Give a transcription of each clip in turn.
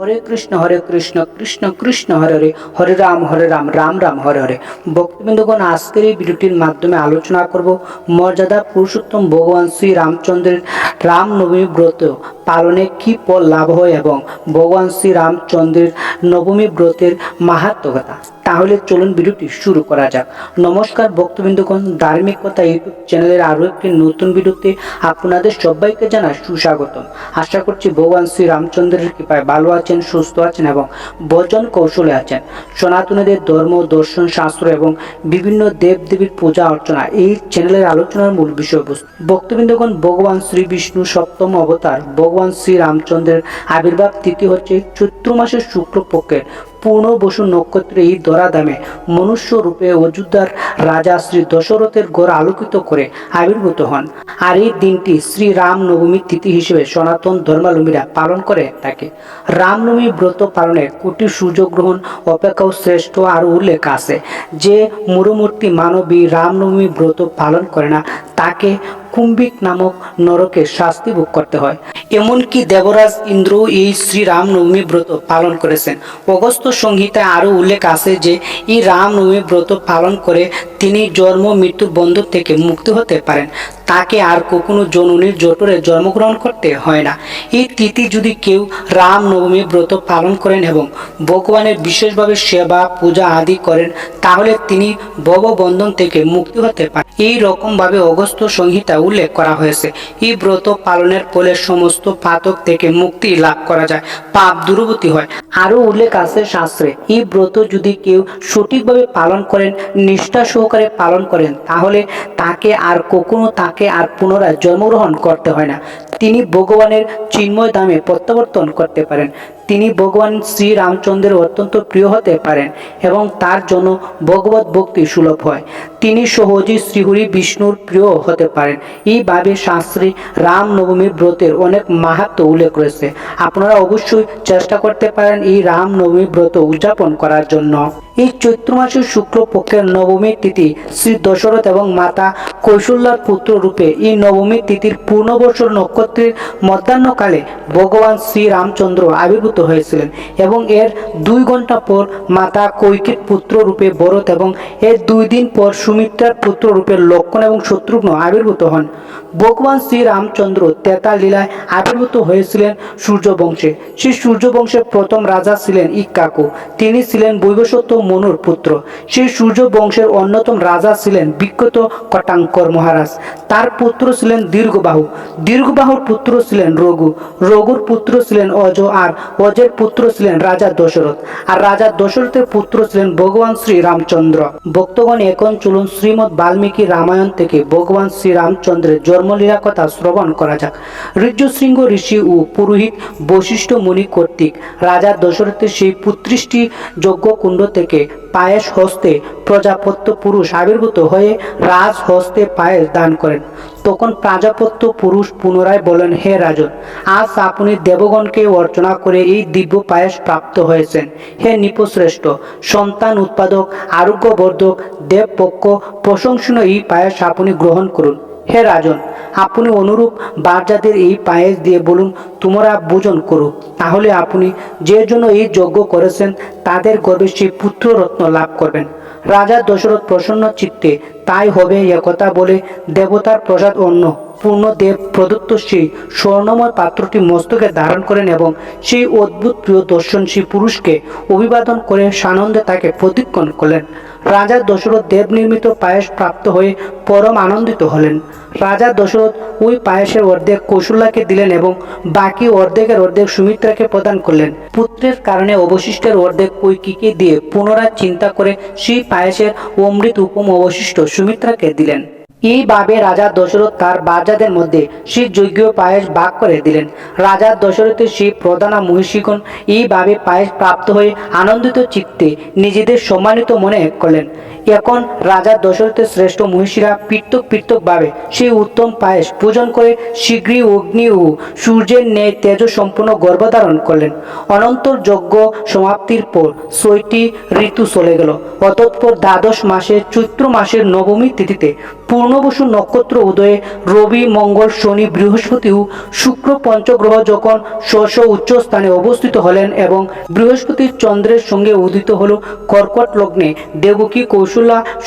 হরে কৃষ্ণ হরে কৃষ্ণ কৃষ্ণ কৃষ্ণ, হরে হরে হরে রাম হরে রাম রাম রাম, হরে হরে। ভক্তবৃন্দগণ, আজকের এই ভিডিওটির মাধ্যমে আলোচনা করব মর্যাদা পুরুষোত্তম ভগবান শ্রী রামচন্দ্রের রামনবমী ব্রত পালনে কি ফল লাভ হয় এবং ভগবান শ্রী রামচন্দ্রের নবমী ব্রতের মাহাত্ম কথা। তাহলে চলুন ভিডিওটি শুরু করা যাক। নমস্কার ভক্তবৃন্দগণ ধার্মিকতা ইউটিউব চ্যানেলের আরও একটি নতুন ভিডিওতে আপনাদের সবাইকে জানাই সুস্বাগতম। আশা করছি ভগবান শ্রী রামচন্দ্রের কৃপায় ভালো আছেন, সুস্থ আছেন এবং ভজন কৌশলে আছেন। সনাতনীদের ধর্ম, দর্শন, শাস্ত্র এবং বিভিন্ন দেব দেবীর পূজা অর্চনা এই চ্যানেলের আলোচনার মূল বিষয়বস্তু। ভক্তবৃন্দগণ, ভগবান শ্রী বিষ্ণু সপ্তম অবতার, ভগবান শ্রী রামচন্দ্রের আবির্ভাব তিথি হচ্ছে চৈত্র মাসের শুক্লপক্ষের পূর্ণ বসু নক্ষত্রে এই দরাদামে মনুষ্য রূপে অযোধ্যার রাজা শ্রী দশরথের গড় আলোকিত করে আবির্ভূত হন। আর এই দিনটি শ্রী রাম নবমী তিথি হিসেবে সনাতন ধর্মালম্বীরা পালন করে থাকে। রামনবমী ব্রত পালনে কোটি সূর্যগ্রহণ অপেক্ষাও শ্রেষ্ঠ আর উল্লেখ আছে। যে মুরমূর্তি মানবী রামনবমী ব্রত পালন করে না, তাকে কুম্ভিক নামক নরকে শাস্তি ভোগ করতে হয়। এমনকি দেবরাজ ইন্দ্র এই শ্রী রামনবমী ব্রত পালন করেছেন। অগস্ত সংহিতায় আরও উল্লেখ আছে যে, এই রামনবমী ব্রত পালন করে তিনি জন্ম মৃত্যুর বন্ধন থেকে মুক্তি হতে পারেন। তাকে আর কখনো জননীর জটরে জন্মগ্রহণ করতে হয় না। এই তিথি যদি কেউ রাম নবমী ব্রত পালন করেন এবং ভগবানের বিশেষভাবে সেবা, পূজা আদি করেন, তাহলে তিনি ভববন্ধন থেকে মুক্তি হতে পারেন। এই রকমভাবে অগস্ত সংহিতা উল্লেখ করা হয়েছে। এই ব্রত পালনের ফলে সমস্ত পাতক থেকে মুক্তি লাভ করা যায়। পাপ দূরবর্তী হয়। আরও উল্লেখ আছে শাস্ত্রে এই ব্রত যদি কেউ সঠিকভাবে পালন করেন, নিষ্ঠা সহকারে পালন করেন, তাহলে তাকে আর কখনো তাকে আর পুনরায় জন্মগ্রহণ করতে হয় না। তিনি ভগবানের চিন্ময় দামে প্রত্যাবর্তন করতে পারেন। তিনি ভগবান শ্রী রামচন্দ্রের অত্যন্ত প্রিয় হতে পারেন এবং তার জন্য ভগবত ভক্তি সুলভ হয়। তিনি সহজেই শ্রীহরি বিষ্ণুর প্রিয় হতে পারেন। এইভাবে শাস্ত্রী রাম নবমী ব্রতের অনেক মাহাত্ম উল্লেখ রয়েছে। আপনারা অবশ্যই চেষ্টা করতে পারেন এই রাম নবমী ব্রত উদযাপন করার জন্য। এই চৈত্র মাসের শুক্লপক্ষের নবমী তিথি শ্রী দশরথ এবং মাতা কৌশল্যার পুত্র রূপে এই নবমী তিথির পূর্ণবর্ষর নক্ষত্রের মধ্যাহ্নকালে ভগবান শ্রীরামচন্দ্র আবির্ভূত হয়েছিলেন এবং এর দুই ঘণ্টা পর মাতা কৈকের পুত্র রূপে ভরত এবং এর দুই দিন পর সুমিত্রার পুত্র রূপে লক্ষণ এবং শত্রুঘ্ন আবির্ভূত হন। ভগবান শ্রীরামচন্দ্র তেতা লীলায় আবির্ভূত হয়েছিলেন সূর্যবংশে। সেই সূর্যবংশের প্রথম রাজা ছিলেন ইক্কাকু। তিনি ছিলেন বৈবসত্য মনুর পুত্র। সেই সূর্য বংশের অন্যতম রাজা ছিলেন বিখ্যাত কটাঙ্কর মহারাজ। তার পুত্র ছিলেন দীর্ঘবাহু। দীর্ঘবাহুর পুত্র ছিলেন রঘু। রঘুর পুত্র ছিলেন অজ আর অজের পুত্র ছিলেন রাজা দশরথ। আর রাজা দশরথের পুত্র ছিলেন ভগবান শ্রী রামচন্দ্র। ভক্তগণ এখন চলুন শ্রীমৎ বাল্মীকি রামায়ণ থেকে ভগবান শ্রী রামচন্দ্রের জন্মলীলা কথা শ্রবণ করা যাক। ঋজ্যশৃঙ্গ ঋষি ও পুরোহিত বশিষ্ঠ মুনি কর্তৃক রাজা দশরথের সেই পুত্রিষ্টি যজ্ঞকুণ্ড থেকে পায়েস হস্তে প্রজাপত্য পুরুষ আবির্ভূত হয়ে রাজ হস্তে পায়েস দান করেন। তখন প্রাজাপত্য পুরুষ পুনরায় বলেন, হে রাজন, আজ আপনি দেবগণকে অর্চনা করে এই দিব্য পায়েস প্রাপ্ত হয়েছেন। হে নিপশ্রেষ্ঠ সন্তান উৎপাদক, আরোগ্যবর্ধক, দেবপক্ষ, প্রশংসনীয় এই পায়েস আপনি গ্রহণ করুন। হে রাজন, আপনি অনুরূপ বাচ্চাদের এই পায়েস দিয়ে বলুন, তোমরা ভোজন করো। তাহলে আপনি যে জন্য এই যজ্ঞ করেছেন, তাদের গর্বে সেই পুত্ররত্ন লাভ করবেন। রাজা দশরথ প্রসন্ন চিত্তে, তাই হবে একথা বলে দেবতার প্রসাদ অন্য পূর্ণদেব প্রদত্ত সেই স্বর্ণময় পাত্রটি মস্তকে ধারণ করেন এবং সেই অদ্ভুত প্রিয় দর্শন সেই পুরুষকে অভিবাদন করে সানন্দে তাকে প্রতিক্ষণ করলেন। রাজা দশরথ দেব নির্মিত পায়েস প্রাপ্ত হয়ে পরম আনন্দিত হলেন। রাজা দশরথ ওই পায়েসের অর্ধেক কৌশল্যাকে দিলেন এবং বাকি অর্ধেকের অর্ধেক সুমিত্রাকে প্রদান করলেন। পুত্রের কারণে অবশিষ্টের অর্ধেক কৈকিকে দিয়ে পুনরায় চিন্তা করে সেই পায়েসের অমৃত উপম অবশিষ্ট সুমিত্রাকে দিলেন। এইভাবে রাজা দশরথ তার বাজাদের মধ্যে সেই যজ্ঞ পায়েস ভাগ করে দিলেন? রাজা দশরথের সেই প্রধানা মহিষীগণ এইভাবে পায়েস প্রাপ্ত হয়ে আনন্দিত চিত্তে নিজেদের সম্মানিত মনে করলেন। এখন রাজা দশরথের শ্রেষ্ঠ মহিষীরা পৃথক পৃথকভাবে সেই উত্তম পায়েস পূজন করে শীঘ্রই অগ্নি ও সূর্যের ন্যায় তেজ সম্পূর্ণ গর্ভধারণ করলেন। অনন্তর যজ্ঞ সমাপ্তির পর ছয়টি ঋতু চলে গেল। অতঃপর দ্বাদশ মাসের চৈত্র মাসের নবমী তিথিতে পূর্ণবসু নক্ষত্র উদয়ে রবি, মঙ্গল, শনি, বৃহস্পতি ও শুক্র পঞ্চগ্রহ যখন স্ব স্ব উচ্চ স্থানে অবস্থিত হলেন এবং বৃহস্পতি চন্দ্রের সঙ্গে উদিত হল কর্কট লগ্নে দেবকী কৌশলা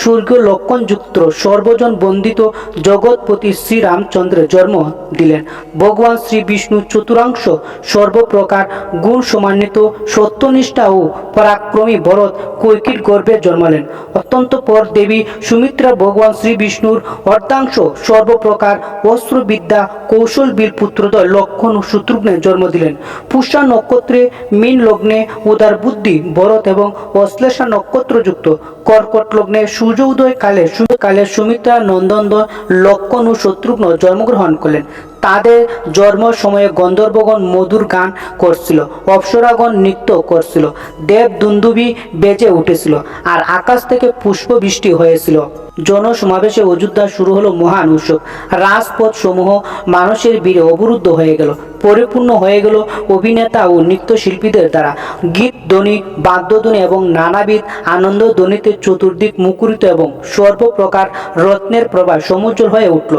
স্বর্গীয় লক্ষণযুক্ত সর্বজন বন্দিত জগৎপতি শ্রীরামচন্দ্রের জন্ম দিলেন। ভগবান শ্রী বিষ্ণু চতুরাংশ সর্বপ্রকার গুণ সমান্বিত সত্যনিষ্ঠা ও পরাক্রমী ভরত কৈকির গর্ভে জন্মালেন অত্যন্ত পর দেবী সুমিত্রা ভগবান শ্রী বিষ্ণুর অর্ধাংশ সর্বপ্রকার অস্ত্রবিদ্যা কৌশল বীর পুত্রদয় লক্ষণ ও শত্রুঘ্নের জন্ম দিলেন। পুষ্যা নক্ষত্রে মীন লগ্নে উদার বুদ্ধি ভরত এবং অশ্লেষা নক্ষত্রযুক্ত কর্কট লগ্নে সূর্য উদয় কালে কালে সুমিত্রা নন্দন লক্ষণ ও শত্রুঘ্ন জন্মগ্রহণ করলেন। তাদের জন্ম সময়ে গন্ধর্বগণ মধুর গান করছিল, অপ্সরাগণ নৃত্য করছিল দেব দুন্দুবি বেজে উঠেছিল, আর আকাশ থেকে পুষ্প বৃষ্টি হয়েছিল। জনসমাবেশে অযোধ্যা শুরু হলো মহান উৎসব। রাজপথ সমূহ মানুষের ভিড়ে অবরুদ্ধ হয়ে গেল, পরিপূর্ণ হয়ে গেল অভিনেতা ও নৃত্যশিল্পীদের দ্বারা। গীত, ধ্বনি, বাদ্যধ্বনি এবং নানাবিধ আনন্দ ধ্বনিতে চতুর্দিক মুখরিত এবং সর্বপ্রকার রত্নের প্রভা সমুজ্জ্বল হয়ে উঠল।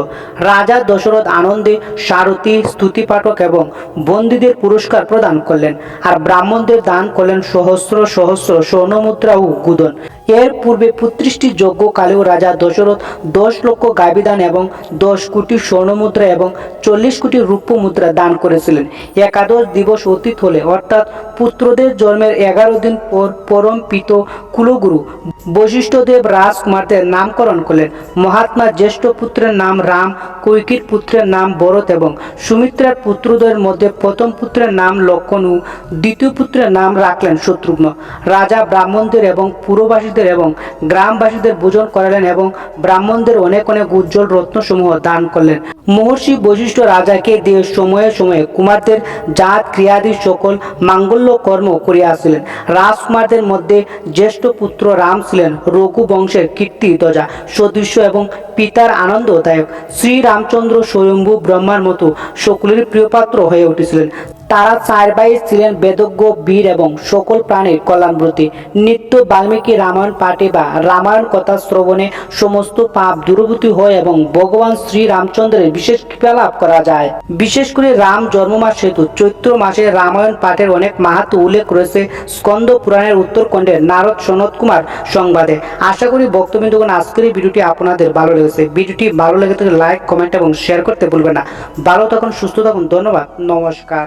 রাজা দশরথ আনন্দে সারথী, স্তুতিপাঠক এবং বন্দীদের পুরস্কার প্রদান করলেন। আর ব্রাহ্মণদের দান করলেন সহস্র সহস্র স্বর্ণমুদ্রা ও গুদন। এর পূর্বে পুত্রিষ্টি যজ্ঞকালেও রাজা দশরথ দশ লক্ষ গাবিদান এবং দশ কোটি স্বর্ণমুদ্রা এবং চল্লিশ কোটি রূপ্য মুদ্রা দান করেছিলেন। একাদশ দিবস অতীত হলে, অর্থাৎ পুত্রদের জন্মের এগারো দিন পর পরম পিত কুলগুরু বশিষ্ঠদেব রাজকুমারদের নামকরণ করলেন। মহাত্মা জ্যেষ্ঠ পুত্রের নাম রাম কৈকির পুত্রের নাম ভরত এবং সুমিত্রার পুত্রদের মধ্যে প্রথম পুত্রের নাম লক্ষণ ও দ্বিতীয় পুত্রের নাম রাখলেন শত্রুঘ্ন। রাজা ব্রাহ্মণদের এবং পুরবাসীদের এবং গ্রামবাসীদের ভোজন করালেন এবং ব্রাহ্মণদের অনেক অনেক উজ্জ্বল রত্নসমূহ দান করলেন। মহর্ষি বৈশিষ্ট্য রাজাকে দিয়ে সময়ে সময়ে কুমারদের জাত, ক্রিয়াদি সকল মাঙ্গল্য কর্ম করিয়া আসিলেন। রাজকুমারদের মধ্যে জ্যেষ্ঠ পুত্র রাম ছিলেন, রঘু বংশের কীর্তি ধ্বজা, সদৃশ্য এবং পিতার আনন্দদায়ক। শ্রীরামচন্দ্র স্বয়ম্ভু ব্রহ্মার মতো সকলের প্রিয়পাত্র হয়ে উঠেছিলেন। তারা চার ভাই ছিলেন বেদজ্ঞ, বীর এবং সকল প্রাণীর কল্যাণব্রতী নিত্য বাল্মীকি রামায়ণ পাঠে বা রামায়ণ কথা শ্রবণে সমস্ত পাপ দূরভূতি হয় এবং ভগবান শ্রী রামচন্দ্রের বিশেষ কৃপা লাভ করা যায়। বিশেষ করে রাম জন্মমাস সেতু, চৈত্র মাসে রামায়ণ পাঠের অনেক মাহাত্ম উল্লেখ রয়েছে স্কন্দ পুরাণের উত্তরখণ্ডের নারদ সনৎ কুমার সংবাদে। আশা করি বক্তবৃন্দগণ আজকের এই ভিডিওটি আপনাদের ভালো লেগেছে। ভিডিওটি ভালো লেগে থাকলে লাইক, কমেন্ট এবং শেয়ার করতে ভুলবেন না। ভালো থাকুন, সুস্থ থাকুন, ধন্যবাদ, নমস্কার।